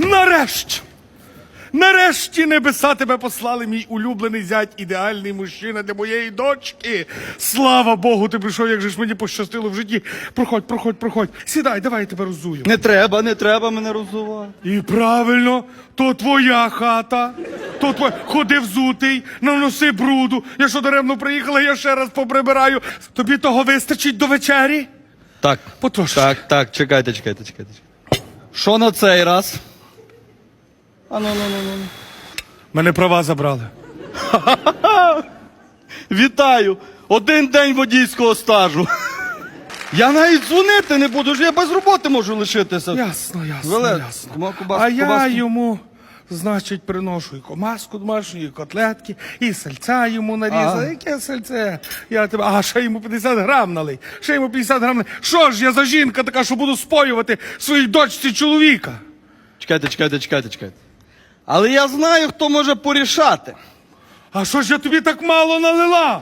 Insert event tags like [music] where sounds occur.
Нарешті! Нарешті небеса тебе послали, мій улюблений зять, ідеальний мужчина для моєї дочки. Слава Богу, ти прийшов, як же ж мені пощастило в житті. Проходь, проходь, проходь. Сідай, давай я тебе розую. Не треба, не треба мене розувати. І правильно, то твоя хата. То твоя. Ходи взутий, наноси бруду. Я що даремно приїхала, я ще раз поприбираю. Тобі того вистачить до вечері? Так. Потрошки. Так, так, чекайте, чекайте, чекайте. Що на цей раз? А ну, ну, ну, ну. Мене права забрали. [laughs] Вітаю! Один день водійського стажу. Я навіть дзвонити не буду, ж я без роботи можу лишитися. Ясно, ясно, Веле- ясно. Кума- кубас- а я йому, значить, приношу і комаску домашню, і котлетки, і сальця йому нарізав. А. Яке сальце? Я тебе, а ще йому 50 грам налий. Ще йому 50 грам налий. Що ж я за жінка така, що буду споювати своїй дочці чоловіка? Чекайте, чекайте, чекайте, чекайте. Але я знаю, хто може порішати. А що ж я тобі так мало налила?